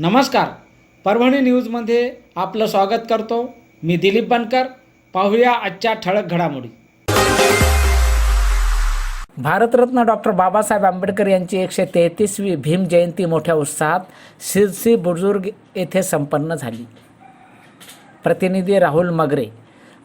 नमस्कार. परभणी न्यूजमध्ये आपलं स्वागत करतो. मी दिलीप बनकर. पाहूया आजच्या ठळक घडामोडी. भारतरत्न डॉक्टर बाबासाहेब आंबेडकर यांची एकशे तेहतीसवी भीम जयंती मोठ्या उत्साहात शिरसी बुजुर्ग येथे संपन्न झाली. प्रतिनिधी राहुल मगरे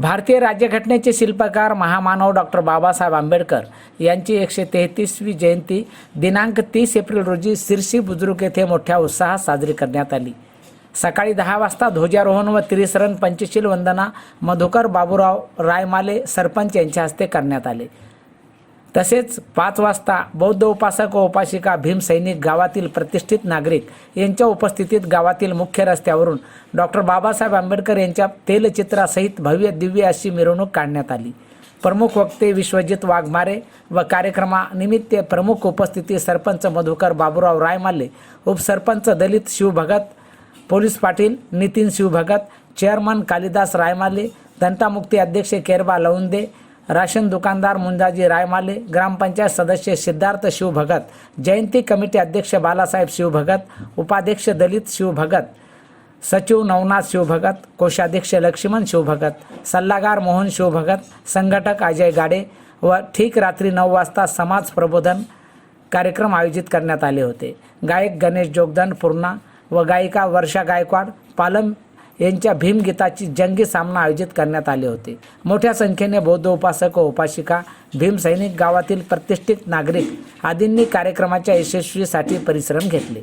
भारतीय राज्यघटनेचे शिल्पकार महामानव डॉक्टर बाबासाहेब आंबेडकर यांची एकशे तेहतीसवी जयंती दिनांक तीस एप्रिल रोजी सिरसी बुजुर्ग येथे मोठ्या उत्साहात साजरी करण्यात आली. सकाळी दहा वाजता ध्वजारोहण व त्रिसरण पंचशील वंदना मधुकर बाबूराव रायमाले सरपंच यांच्या हस्ते करण्यात आले. तसेच पाच वाजता बौद्ध उपासक व उपासिका भीम सैनिक गावातील प्रतिष्ठित नागरिक यांच्या उपस्थितीत गावातील मुख्य रस्त्यावरून डॉक्टर बाबासाहेब आंबेडकर यांच्या तेलचित्रासहित भव्य दिव्य अशी मिरवणूक काढण्यात आली. प्रमुख वक्ते विश्वजित वाघमारे व कार्यक्रमानिमित्त प्रमुख उपस्थिती सरपंच मधुकर बाबूराव रायमाले उपसरपंच दलित शिवभगत पोलीस पाटील नितीन शिवभगत चेअरमन कालिदास रायमाले दंतामुक्ती अध्यक्ष केरबा लवंदे राशन दुकानदार मुंजाजी रायमाले ग्रामपंचायत सदस्य सिद्धार्थ शिवभगत जयंती कमिटी अध्यक्ष बालासाहेब शिवभगत उपाध्यक्ष दलित शिवभगत सचिव नवनाथ शिवभगत कोषाध्यक्ष लक्ष्मण शिवभगत सल्लागार मोहन शिवभगत संघटक अजय गाडे व ठीक रात्री नऊ वाजता समाज प्रबोधन कार्यक्रम आयोजित करण्यात आले होते. गायक गणेश जोगदन पूर्णा व गायिका वर्षा गायकवाड पालम यांच्या भीमगीताची जंगी सामना आयोजित करण्यात आले होते. मोठ्या संख्येने बौद्ध उपासक व उपासिका भीमसैनिक गावातील प्रतिष्ठित नागरिक आदींनी कार्यक्रमाच्या यशस्वीसाठी परिश्रम घेतले.